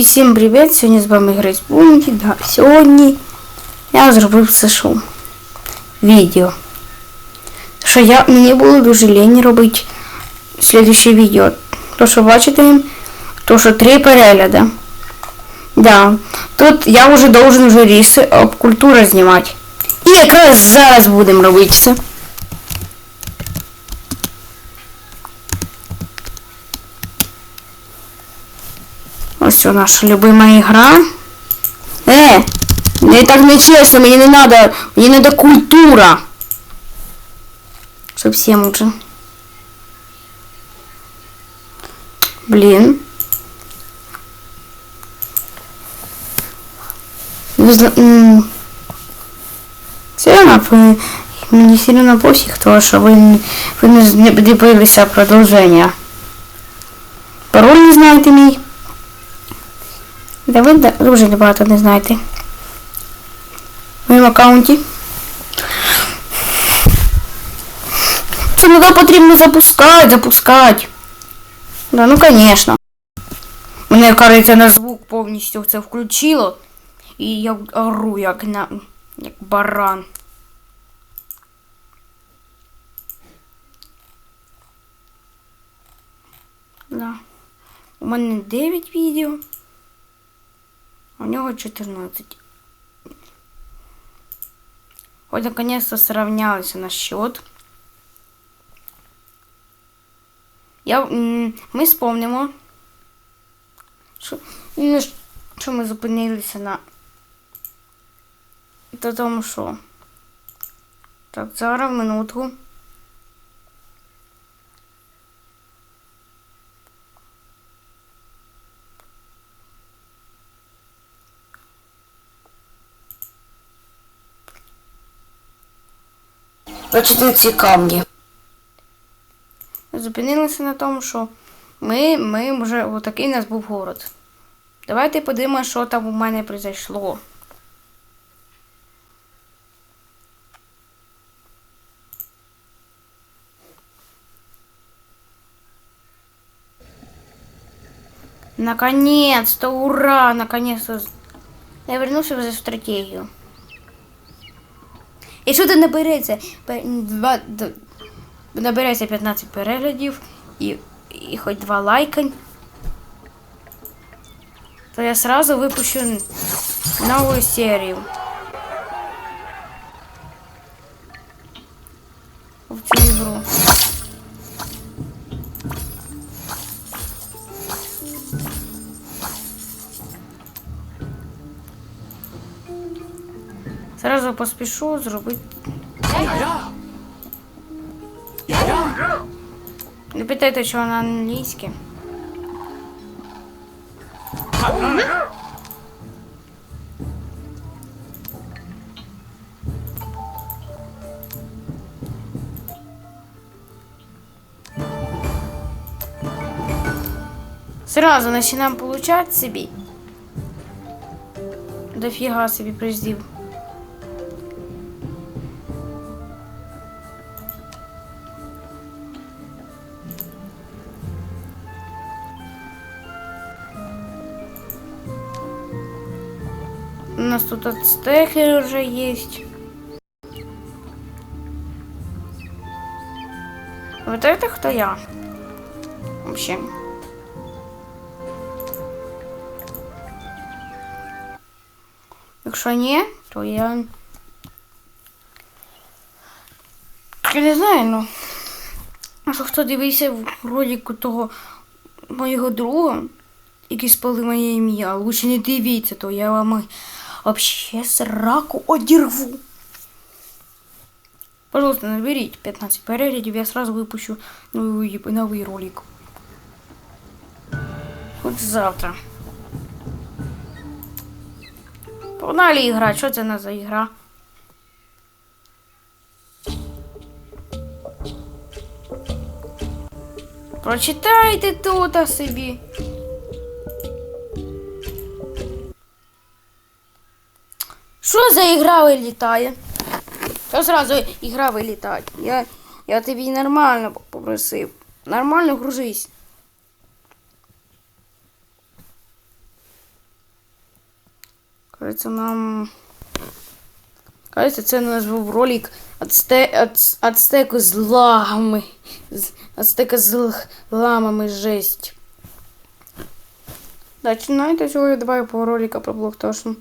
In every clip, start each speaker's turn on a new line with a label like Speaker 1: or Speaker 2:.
Speaker 1: І всім привіт! Сьогодні з вами Грейс Бунті. Да, сьогодні я зробив все шоу. Відео. Що я, мені було дуже лінь робити слідуще відео. То, що бачите, то, що три перегляди. Да. Тут я вже должен вже ріси об культуру знімати. І якраз зараз будемо робити це. Ось наша любима ігра. Е, не так не чесно, мені не надо, мені надо культура. Совсем уже. Блин. Все равно, мені все равно пофіг, тому що ви, не- ви не, дивилися продовження. Пароль не знаєте мій. Да ви дуже багато не знаєте. В моєму аккаунті. Це не потрібно запускати, запускати. Да, ну конечно. Мене, кажеться, на звук повністю це включило. І я ору, як на. як баран. Да. У мене 9 відео. У нього 14. Вот наконец-то сравнялся на счет. Я, ми спомнимо, що, ну, що ми зупинилися на то тому що. Так, зараз минутку.
Speaker 2: Бачите ці камні.
Speaker 1: Зупинилися на тому, що ми, ми вже отакий у нас був город. Давайте подивимося, що там у мене произошло. Наконец-то, ура! Наконец-то я вернувся в стратегію. Якщо ти набереться набереться 15 переглядів і, і хоч два лайка, то я сразу випущу нову серію. Сразу поспішу зробити. Не питайте, що на англійське. Сразу начинаем получать себе. Дофига себе приздів. Тут ацтеки уже есть. Вот это кто я? Вообще. Якщо ні, то я. Я не знаю, ну. А що хто дивився в ролику того моєго друга, який спали моє ім'я, лучше не дивіться, то я вам вообще сраку одірву. Пожалуйста, наберіть 15 переглядів, я сразу випущу новий, новий ролик. Хоч завтра. Погнали ігра, що це за ігра? Прочитайте тут собі. Що за ігра вилітає? Що зразу ігра вилітає? Я, я тобі нормально попросив. Нормально грузись. Кажется, нам. Кажется, це у нас був ролик Ацте... Ац... Ацтеку з лагами. Ацтека з ламами жесть. Да, чого я давай по ролика про що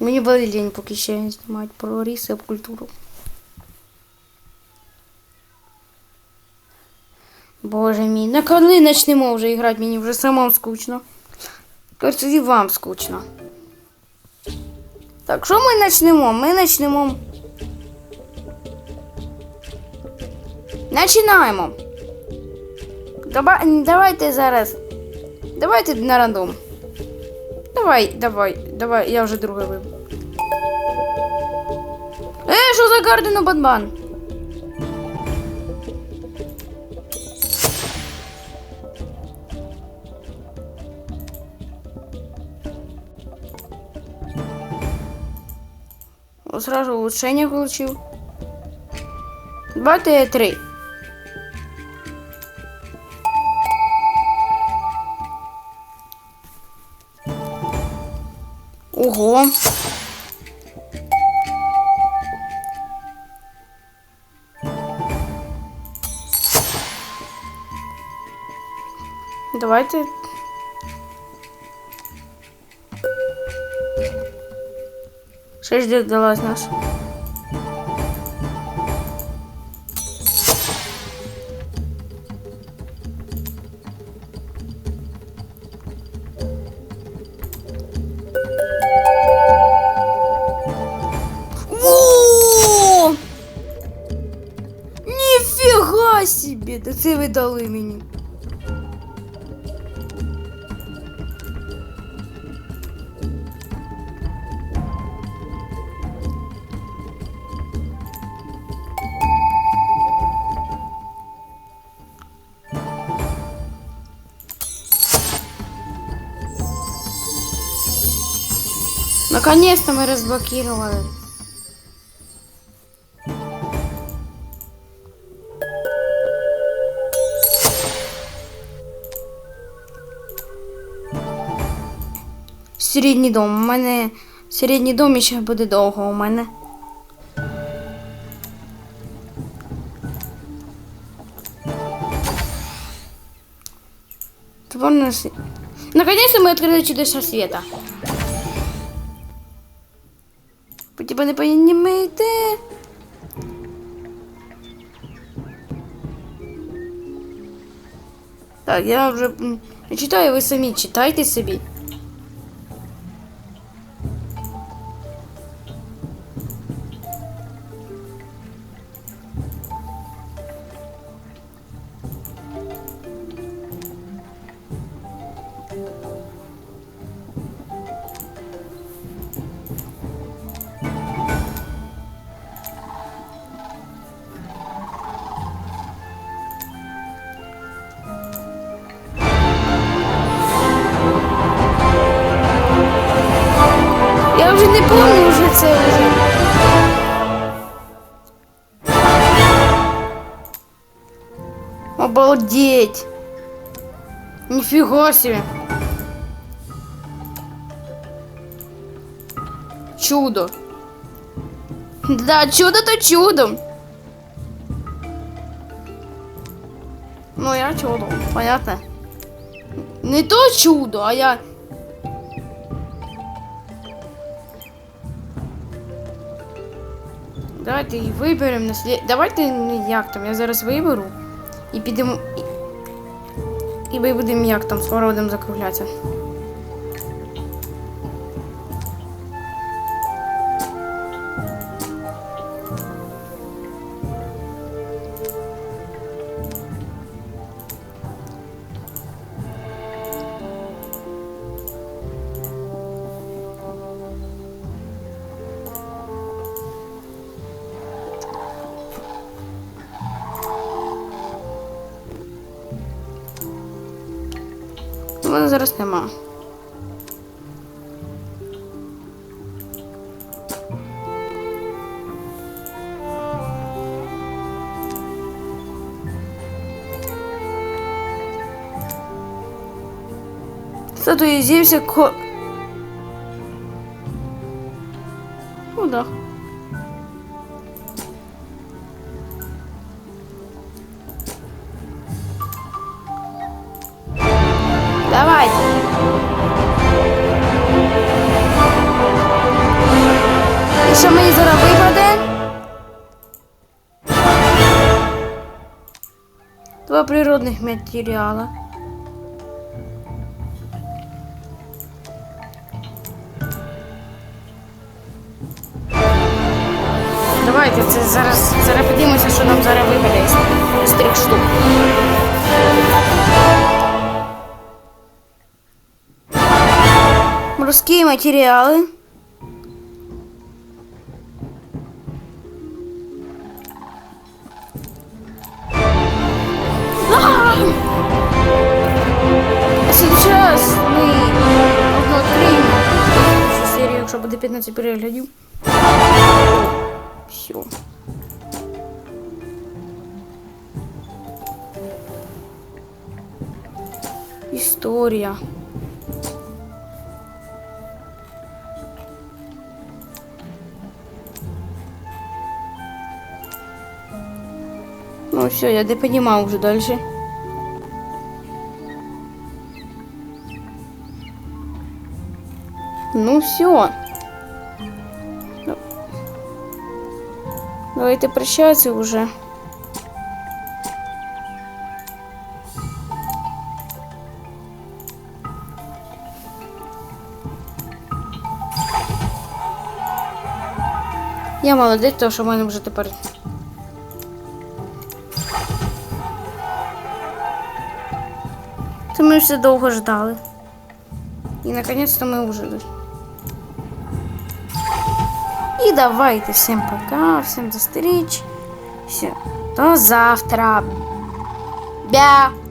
Speaker 1: мені було лень поки ще знімати про ріси і культуру. Боже мій, на коли почнемо вже грати, мені вже самому скучно. Кажется, і вам скучно. Так, що ми почнемо? Ми почнемо. Починаємо. Давайте зараз. Давайте на рандом. Давай, давай, давай, я вже другий вибрав. Е, що за Гарден Батман? Вот Сразу улучшение получил. Давайте три. Ого. Давайте. Шесть лет далась нас. Ніфіга собі! Да це ви дали мені. Наконец-то мы разблокировали. Середній дом. У мене середній дом ще буде довго у мене. Творно с- Наконец-то мы открыли чудеса света. Тебе не понімаєте? Так, я вже читаю, ви самі читайте собі. Не помню вже це вже. Обалдеть! Нифига себе! Чудо! Да, чудо-то чудом! Ну, я чудо, понятно. Не то чудо, а я Давайте і виберемо Наслід... Давайте ну, як там, я зараз виберу і підемо. І ми будемо як там, скоро будемо закруглятися. Мене зараз нема. Статуя з'явився ко... Ну да. Що мені зараз випаде? Два природних матеріала. Давайте це зараз, зараз подивимося, що нам зараз випаде з трьох штук. Морські матеріали. буде 15 переглядів. Все. Історія. Ну все, я не понимаю уже дальше. Ну все. Давайте прощаться уже. Я молодець, тому що в мене вже тепер. Це ми все довго ждали. І наконец-то ми вже. І давайте всем пока, всем до встречи. Все, до завтра. Бя.